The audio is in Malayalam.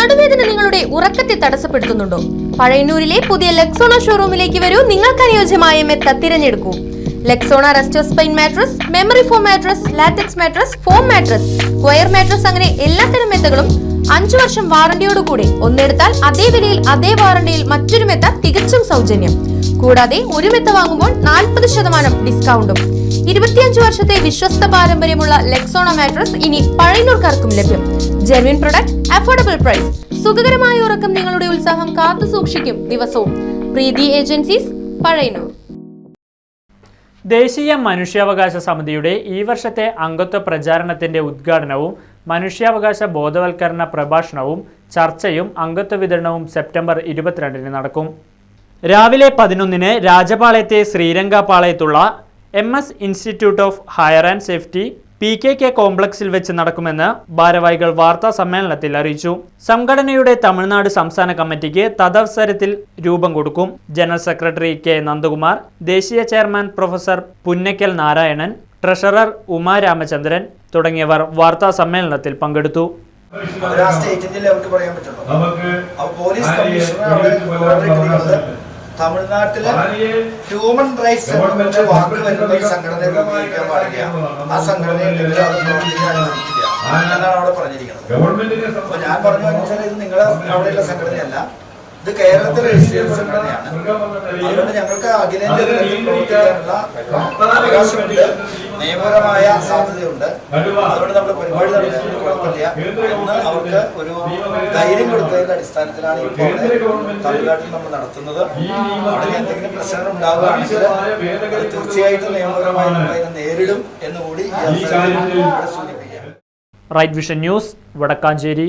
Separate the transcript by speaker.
Speaker 1: നടുവേദന നിങ്ങളുടെ ഉറക്കത്തെ തടസ്സപ്പെടുത്തുന്നുണ്ടോ? പഴയന്നൂരിലെ പുതിയ ലെക്സോണ ഷോറൂമിലേക്ക് വരൂ. നിങ്ങൾക്ക് അനുയോജ്യമായ മെത്ത തിരഞ്ഞെടുക്കൂ. Lexona resto spine mattress memory foam mattress latex mattress foam mattress square mattress അങ്ങനെ എല്ലാത്തരം മെത്തകളും അഞ്ചു വർഷം വാറണ്ടിയോടുകൂടി. ഒന്നെടുത്താൽ അതേ വിലയിൽ അതേ വാറണ്ടിയിൽ മറ്റൊരു മെത്ത തികച്ചും സൗജന്യം. കൂടാതെ ഒരു മെത്ത വാങ്ങുമ്പോൾ നാൽപ്പത് ശതമാനം ഡിസ്കൗണ്ടും. ഇരുപത്തിയഞ്ച് വർഷത്തെ വിശ്വസ്ത പാരമ്പര്യമുള്ള ലെക്സോണ മാട്രസ് ഇനി പഴയനൂർക്കാർക്കും ലഭ്യം. ജെർവിൻ പ്രൊഡക്റ്റ് അഫോർഡബിൾ പ്രൈസ് സുഖകരമായ ഉറക്കം നിങ്ങളുടെ ഉത്സാഹം കാത്തു സൂക്ഷിക്കും ദിവസവും. പ്രീതി ഏജൻസീസ് പഴയന്നൂർ.
Speaker 2: ദേശീയ മനുഷ്യാവകാശ സമിതിയുടെ ഈ വർഷത്തെ അംഗത്വ പ്രചാരണത്തിന്റെ ഉദ്ഘാടനവും മനുഷ്യാവകാശ ബോധവൽക്കരണ പ്രഭാഷണവും ചർച്ചയും അംഗത്വ വിതരണവും സെപ്റ്റംബർ ഇരുപത്തിരണ്ടിന് നടക്കും. രാവിലെ പതിനൊന്നിന് രാജപാളയത്തെ ശ്രീരംഗപാളയത്തുള്ള M S institute of fire and safety P K K കോംപ്ലക്സിൽ വെച്ച് നടക്കുമെന്ന് ഭാരവാഹികൾ വാർത്താ സമ്മേളനത്തിൽ അറിയിച്ചു. സംഘടനയുടെ തമിഴ്നാട് സംസ്ഥാന കമ്മിറ്റിക്ക് തദവസരത്തിൽ രൂപം കൊടുക്കും. ജനറൽ സെക്രട്ടറി കെ നന്ദകുമാർ ദേശീയ chairman professor Punnakkal Narayanan treasurer Uma Ramachandran തുടങ്ങിയവർ വാർത്താ സമ്മേളനത്തിൽ പങ്കെടുത്തു.
Speaker 3: പറയാൻ പറ്റുള്ളൂ. പോലീസ് കമ്മീഷണർ തമിഴ്നാട്ടിലെ ഹ്യൂമൻ റൈറ്റ്സ് എന്ന് വാക്ക് വരുന്ന ഒരു സംഘടനയെ ഉപയോഗിക്കാൻ പാടില്ല. ആ സംഘടന ഉണ്ടെങ്കിൽ അത് പ്രവർത്തിക്കാൻ അനുവദിക്കില്ല. എന്നാണ് അവിടെ പറഞ്ഞിരിക്കുന്നത്. അപ്പൊ ഞാൻ പറഞ്ഞു വെച്ചാൽ ഇത് നിങ്ങളെ അവിടെയുള്ള സംഘടനയല്ല. ഇത് കേരളത്തിലെ രജിസ്റ്റർ സംഘടനയാണ്. അതുകൊണ്ട് ഞങ്ങൾക്ക് അഖിലേന്ത്യാ തലത്തിൽ പ്രവർത്തിക്കാനുള്ള അവകാശമുണ്ട്. നിയമപരമായ സാധ്യതയുണ്ട്. അതുകൊണ്ട് നമ്മൾ പരിപാടി നടത്തുന്നത് കുഴപ്പമില്ല. എന്ന് അവർക്ക് ഒരു ധൈര്യം കൊടുത്തതിന്റെ അടിസ്ഥാനത്തിലാണ് ഇപ്പോൾ തമിഴ്നാട്ടിൽ നമ്മൾ നടത്തുന്നത്. അവിടെ എന്തെങ്കിലും പ്രശ്നങ്ങൾ ഉണ്ടാവുകയാണെങ്കിൽ അത് തീർച്ചയായിട്ടും നിയമപരമായി നമ്മൾ അതിനെ നേരിടും എന്നുകൂടി ഈ അവസരത്തിൽ സൂചിപ്പിക്കാം.
Speaker 2: Right vision news Vadakkanchery.